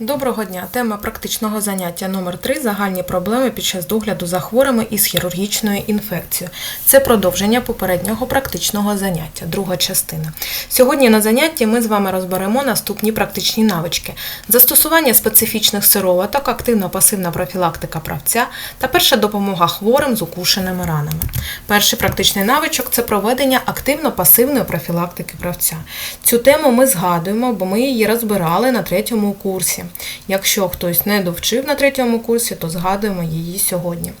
Доброго дня. Тема практичного заняття номер 3 загальні проблеми під час догляду за хворими із хірургічною інфекцією. Це продовження попереднього практичного заняття, друга частина. Сьогодні на занятті ми з вами розберемо наступні практичні навички: застосування специфічних сироваток, активно-пасивна профілактика правця та перша допомога хворим з укушеними ранами. Перший практичний навичок це проведення активно-пасивної профілактики правця. Цю тему ми згадуємо, бо ми її розбирали на третьому курсі. Якщо хтось не довчив на третьому курсі, то згадуємо її сьогодні.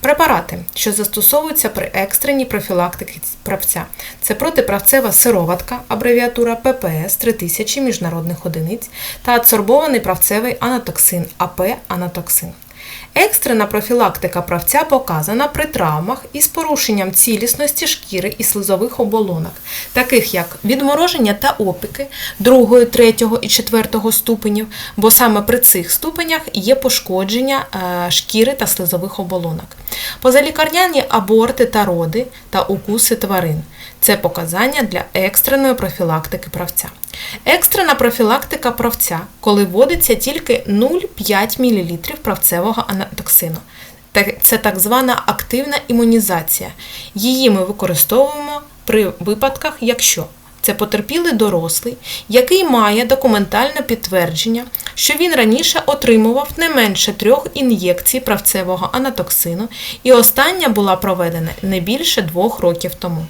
Препарати, що застосовуються при екстреній профілактиці правця, це протиправцева сироватка, абревіатура ППС 3000 міжнародних одиниць та адсорбований правцевий анатоксин АП анатоксин. Екстрена профілактика правця показана при травмах із порушенням цілісності шкіри і слизових оболонок, таких як відмороження та опіки 2, 3 і 4 ступенів, бо саме при цих ступенях є пошкодження е, шкіри та слизових оболонок. Позалікарняні аборти та роди та укуси тварин. Це показання для екстреної профілактики правця. Екстрена профілактика правця, коли вводиться тільки 0,5 мл правцевого анатоксину. Це так звана активна імунізація. Її ми використовуємо при випадках, якщо це потерпілий дорослий, який має документальне підтвердження, що він раніше отримував не менше трьох ін'єкцій правцевого анатоксину, і остання була проведена не більше двох років тому.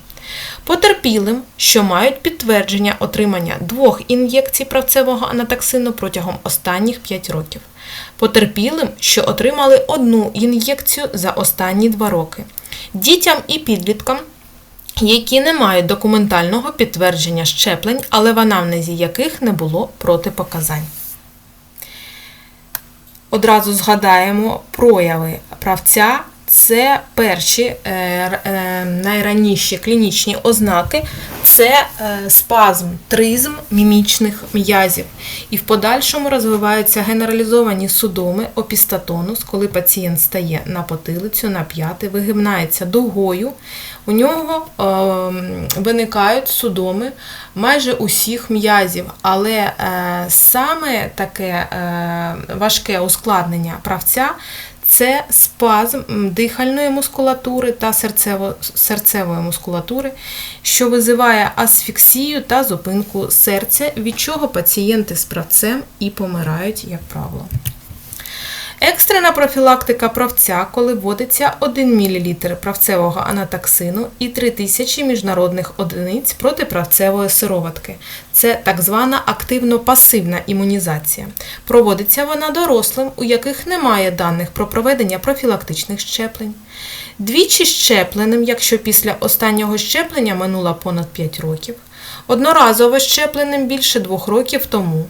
Потерпілим, що мають підтвердження отримання двох ін'єкцій правцевого анатоксину протягом останніх 5 років. Потерпілим, що отримали одну ін'єкцію за останні 2 роки. Дітям і підліткам, які не мають документального підтвердження щеплень, але в анамнезі яких не було протипоказань. Одразу згадаємо прояви правця. Це перші е, е, найраніші клінічні ознаки це е, спазм, тризм мімічних м'язів. І в подальшому розвиваються генералізовані судоми, опістатонус, коли пацієнт стає на потилицю, на п'яти, вигибнається дугою. У нього е, виникають судоми майже усіх м'язів, але саме таке важке ускладнення правця це спазм дихальної мускулатури та серцево- серцевої мускулатури, що визиває асфіксію та зупинку серця, від чого пацієнти з правцем і помирають, як правило. Екстрена профілактика правця, коли вводиться 1 мл правцевого анатоксину і 3000 міжнародних одиниць протиправцевої сироватки. Це так звана активно-пасивна імунізація. Проводиться вона дорослим, у яких немає даних про проведення профілактичних щеплень. Двічі щепленим, якщо після останнього щеплення минуло понад 5 років. Одноразово щепленим більше 2 років тому.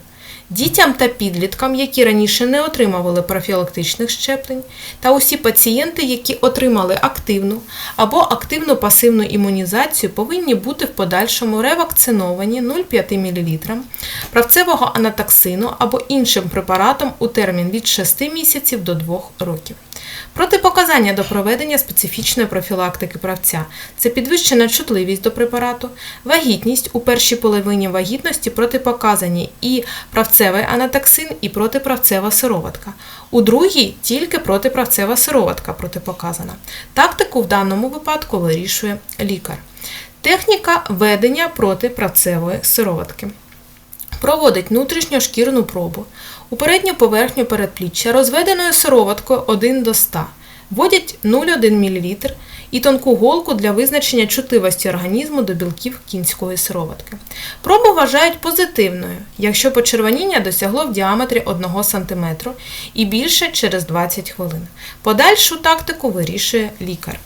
Дітям та підліткам, які раніше не отримували профілактичних щеплень, та усі пацієнти, які отримали активну або активну пасивну імунізацію, повинні бути в подальшому ревакциновані 0,5 мл правцевого анатоксину або іншим препаратом у термін від 6 місяців до 2 років. Протипоказання до проведення специфічної профілактики правця це підвищена чутливість до препарату, вагітність у першій половині вагітності протипоказані і правцевий анатоксин, і протиправцева сироватка. У другій тільки протиправцева сироватка протипоказана. Тактику в даному випадку вирішує лікар. Техніка ведення протиправцевої сироватки. Проводить внутрішньошкірну пробу у передню поверхню передпліччя розведеною сироваткою 1 до 100. Вводять 0,1 мл і тонку голку для визначення чутливості організму до білків кінської сироватки. Пробу вважають позитивною, якщо почервоніння досягло в діаметрі 1 см і більше через 20 хвилин. Подальшу тактику вирішує лікар.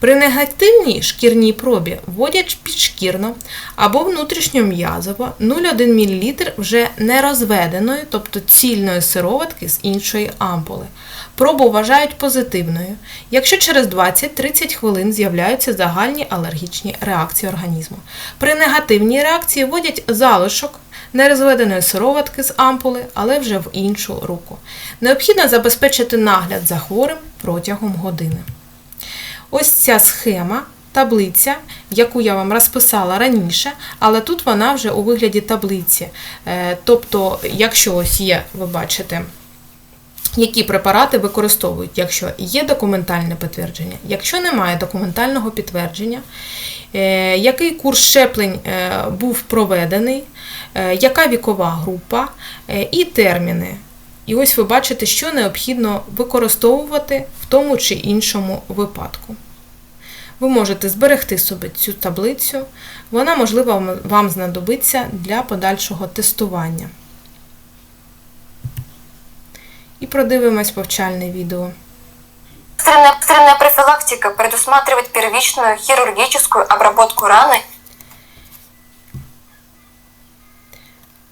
При негативній шкірній пробі вводять підшкірно або внутрішньом'язово 0,1 мл вже не розведеної, тобто цільної сироватки з іншої ампули. Пробу вважають позитивною, якщо через 20-30 хвилин з'являються загальні алергічні реакції організму. При негативній реакції вводять залишок нерозведеної сироватки з ампули, але вже в іншу руку. Необхідно забезпечити нагляд за хворим протягом години. Ось ця схема таблиця, яку я вам розписала раніше, але тут вона вже у вигляді таблиці. Е, Тобто, якщо ось є, ви бачите, які препарати використовують, якщо є документальне підтвердження, якщо немає документального підтвердження, е, який курс щеплень е, був проведений, яка вікова група і терміни. І ось ви бачите, що необхідно використовувати в тому чи іншому випадку. Ви можете зберегти собі цю таблицю, вона, можливо, вам знадобиться для подальшого тестування. І продивимось повчальне відео. Экстренная, экстренная профилактика предусматривает первичную хирургическую обработку раны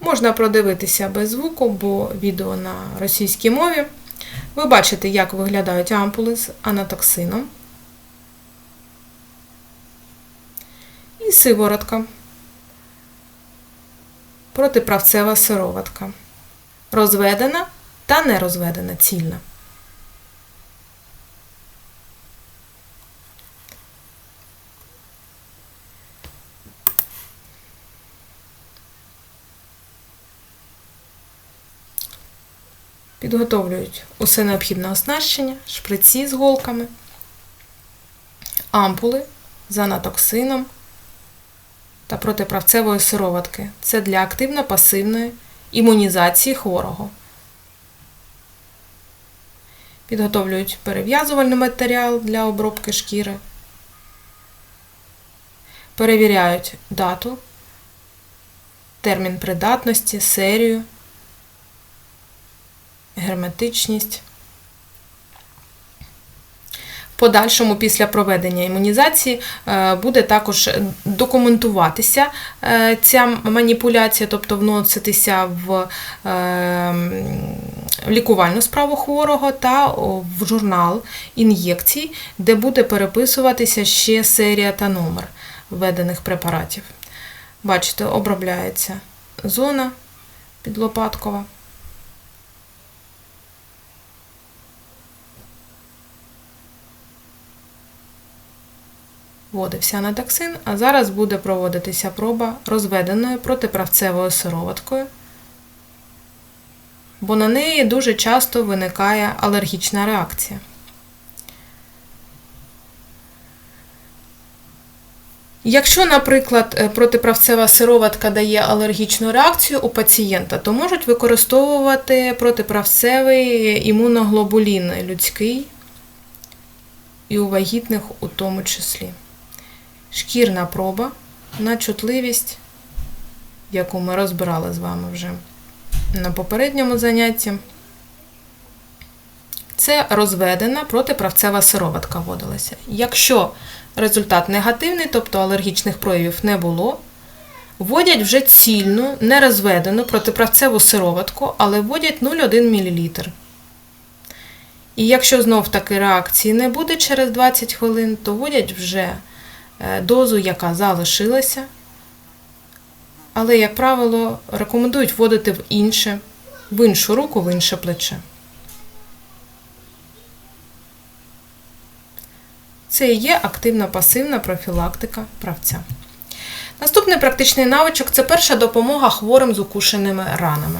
Можна продивитися без звуку, бо відео на російській мові. Ви бачите, як виглядають ампули з анатоксином. І сиворотка. Протиправцева сироватка. Розведена та не розведена цільна. Підготовлюють усе необхідне оснащення, шприці з голками, ампули з анатоксином та протиправцевої сироватки. Це для активно-пасивної імунізації хворого. Підготовлюють перев'язувальний матеріал для обробки шкіри. Перевіряють дату, термін придатності, серію герметичність. Подальшому, після проведення імунізації, е, буде також документуватися е, ця маніпуляція, тобто вноситися в е, лікувальну справу хворого та в журнал ін'єкцій, де буде переписуватися ще серія та номер введених препаратів. Бачите, обробляється зона підлопаткова. Вводився анатоксин, а зараз буде проводитися проба розведеною протиправцевою сироваткою, бо на неї дуже часто виникає алергічна реакція. Якщо, наприклад, е, протиправцева сироватка дає алергічну реакцію у пацієнта, то можуть використовувати протиправцевий імуноглобулін людський і у вагітних у тому числі шкірна проба на чутливість, яку ми розбирали з вами вже на попередньому занятті. Це розведена протиправцева сироватка вводилася. Якщо результат негативний, тобто алергічних проявів не було, вводять вже цільну, нерозведену протиправцеву сироватку, але вводять 0,1 мл. І якщо знов таки реакції не буде через 20 хвилин, то вводять вже дозу, яка залишилася. Але, як правило, рекомендують вводити в інше, в іншу руку, в інше плече. Це і є активна пасивна профілактика правця. Наступний практичний навичок це перша допомога хворим з укушеними ранами.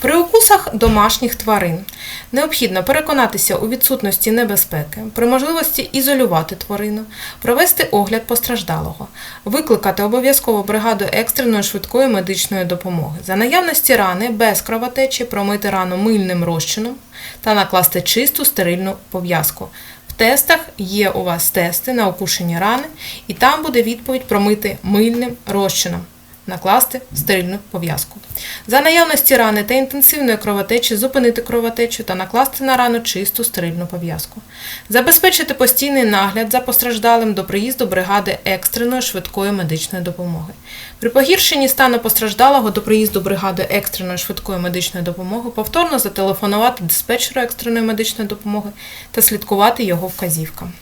При укусах домашніх тварин необхідно переконатися у відсутності небезпеки, при можливості ізолювати тварину, провести огляд постраждалого, викликати обов'язково бригаду екстреної швидкої медичної допомоги, за наявності рани без кровотечі промити рану мильним розчином та накласти чисту стерильну пов'язку тестах є у вас тести на окушені рани, і там буде відповідь промити мильним розчином, накласти стерильну пов'язку. За наявності рани та інтенсивної кровотечі зупинити кровотечу та накласти на рану чисту стерильну пов'язку. Забезпечити постійний нагляд за постраждалим до приїзду бригади екстреної швидкої медичної допомоги. При погіршенні стану постраждалого до приїзду бригади екстреної швидкої медичної допомоги повторно зателефонувати диспетчеру екстреної медичної допомоги та слідкувати його вказівкам.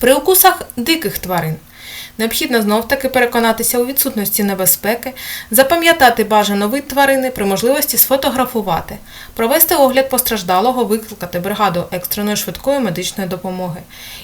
При укусах диких тварин Необхідно знов-таки переконатися у відсутності небезпеки, запам'ятати бажано вид тварини, при можливості сфотографувати, провести огляд постраждалого, викликати бригаду екстреної швидкої медичної допомоги.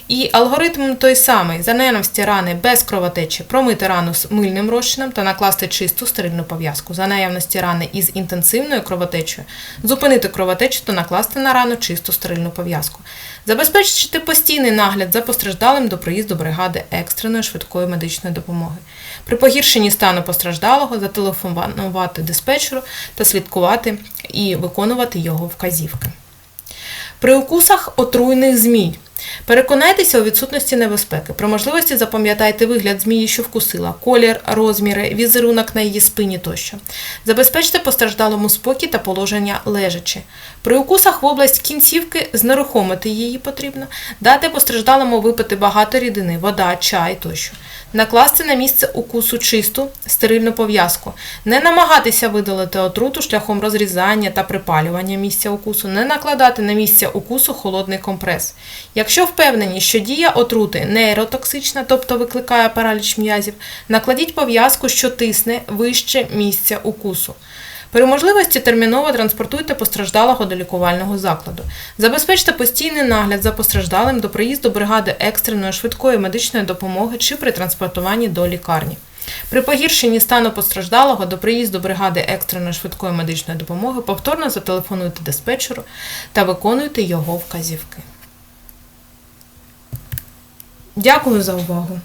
І алгоритм той самий: за наявності рани без кровотечі, промити рану з мильним розчином та накласти чисту стерильну пов'язку. За наявності рани із інтенсивною кровотечею, зупинити кровотечу та накласти на рану чисту стерильну пов'язку. Забезпечити постійний нагляд за постраждалим до приїзду бригади екстреної швидкої медичної допомоги. При погіршенні стану постраждалого зателефонувати диспетчеру та слідкувати і виконувати його вказівки. При укусах отруйних змій. Переконайтеся у відсутності небезпеки. При можливості запам'ятайте вигляд змії, що вкусила, колір, розміри, візерунок на її спині тощо. Забезпечте постраждалому спокій та положення лежачи. При укусах в область кінцівки знерухомити її потрібно, дати постраждалому випити багато рідини, вода, чай тощо. Накласти на місце укусу чисту стерильну пов'язку, не намагатися видалити отруту шляхом розрізання та припалювання місця укусу, не накладати на місце укусу холодний компрес. Якщо впевнені, що дія отрути нейротоксична, тобто викликає параліч м'язів, накладіть пов'язку, що тисне вище місця укусу. При можливості терміново транспортуйте постраждалого до лікувального закладу. Забезпечте постійний нагляд за постраждалим до приїзду бригади екстреної швидкої медичної допомоги чи при транспортуванні до лікарні. При погіршенні стану постраждалого до приїзду бригади екстреної швидкої медичної допомоги повторно зателефонуйте диспетчеру та виконуйте його вказівки. Дякую за увагу!